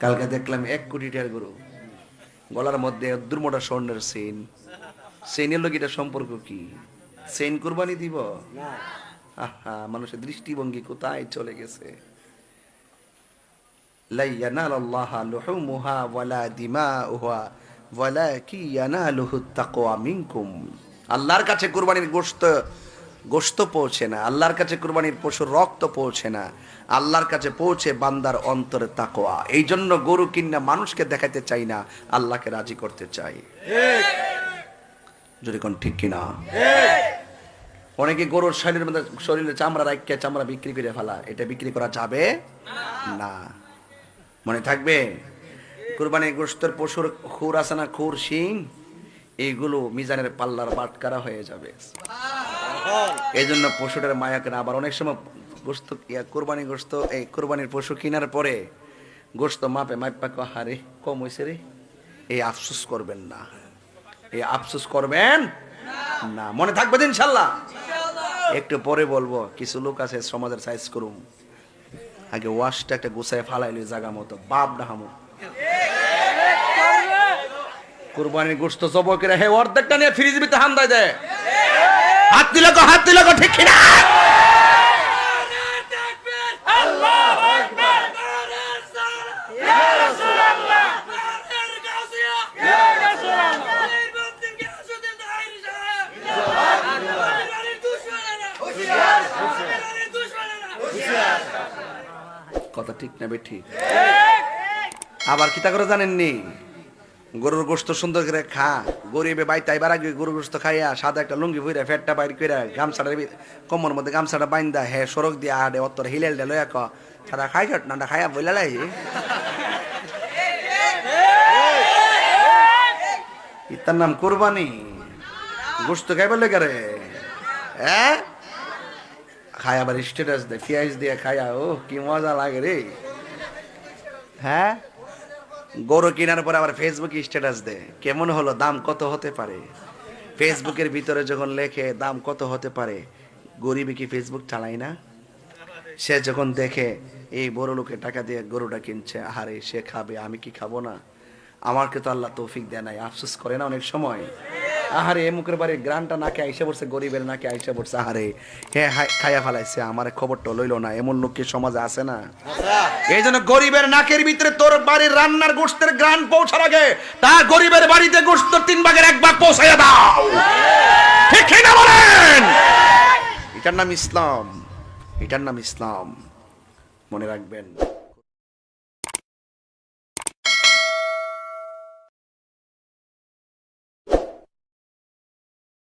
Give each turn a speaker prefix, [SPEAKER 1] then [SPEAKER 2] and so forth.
[SPEAKER 1] কালকে দেখলাম এক কোটি টাকার গরু। গলার মধ্যে দুর্মোটা স্বর্ণের সেন সেনের লোক এটা সম্পর্ক কি? সেন কোরবানি দিব? আহা মানুষের দৃষ্টিভঙ্গি কোথায় চলে গেছে? আল্লাহর কাছে কোরবানির গোস্ত গোশত পৌঁছে না, আল্লাহর কাছে কুরবানির পশুর রক্ত পৌঁছে না, আল্লাহর কাছে পৌঁছে বান্দার অন্তরে তাকোয়া এই জন্য গরু কিনা মানুষকে দেখাতে চাই না, আল্লাহকে রাজি করতে চাই। যদি কোন ঠিক কিনা? অনেকে গরুর শরীরের মধ্যে, শরীরে চামড়া রাখিয়া চামড়া বিক্রি করে ফেলা, এটা বিক্রি করা যাবে না। মনে থাকবে? কুরবানি গোস্তর পশুর খুর আছে না, খুর শিং? এইগুলো মিজানের পাল্লার বাটকারা হয়ে যাবে। এই জন্য পশুটার মায়া কেনা আবার অনেক সময় গোস্ত ইয়া কোরবানি গোস্ত এই কোরবানির পশু কেনার পরে গোস্ত মাপে মাপা কো হারে কম হয়েছে রে। এই আফসোস করবেন না। এই আফসোস করবেন না। মনে থাকবে ইনশাল্লাহ? একটু পরে বলব কিছু লোক আছে সমাজের সাইজ করুম আগে ওয়াশটা একটা গুছায় ফালাইলি জায়গা মতো। বাপ ডাহামো কুরবানির গোস্ত জবকের হে অর্ধেকটা নিয়ে ফ্রিজ ভিতরে হান্দায় দেয় হাত দিলে কো হাত দিলে কো ঠিক কিনা? কথা ঠিক না বে ঠিক আবার কিতা করে জানেননি? গরুর গোস্ত সুন্দর করে খা। গরিবে বাই তাই বার আগে গরুর গোস্ত খাইয়া সাদা একটা লুঙ্গি ভুইরা ফেটটা বাইর কইরা গামছাটা কমর মধ্যে গামছাটা বাইন্দা, হে সড়ক দিয়ে আডে অত্তর হিলেল ডে লয়া ক। খাই জট না খাইয়া বইলা লাই ইতার নাম কোরবানি। গোস্ত খাইবার লেগে রে? হ্যাঁ খায় আবার স্ট্যাটাস দেয় পিঁয়াজ দিয়ে খায়া ও কি মজা লাগে রে। হ্যাঁ? গরু কেনার পরে আবার ফেসবুকে স্ট্যাটাস দেয়। কেমন হলো? দাম কত হতে পারে? ফেসবুকের ভিতরে যখন লেখে, দাম কত হতে পারে? গরিবে কি ফেসবুক চালায় না? সে যখন দেখে, এই বড় লোকে টাকা দিয়ে গরুটা কিনছে, আহারে, সে খাবে, আমি কি খাব না? আমাকে তো আল্লাহ তৌফিক দেয় নাই। আফসোস করে না অনেক সময়? আহারে, এ মুখের বাড়ির গ্রানটা নাকে আইসে পড়ছে, গরিবের নাকে আইসে পড়ছে, আহারে। হে খাইয়া ফেলাইছে, আমার খবরটা লইলো না, এমন লোক কি সমাজে আছে না? এই জন্য গরিবের নাকের ভিতরে তোর বাড়ির রান্নার গোষ্ঠের গ্রান পৌঁছার আগে, তা গরিবের বাড়িতে গোষ্ঠ তিন ভাগের এক ভাগ পৌঁছাইয়া দাও। ঠিক না বলেন? এটার নাম ইসলাম, এটার নাম ইসলাম। মনে রাখবেন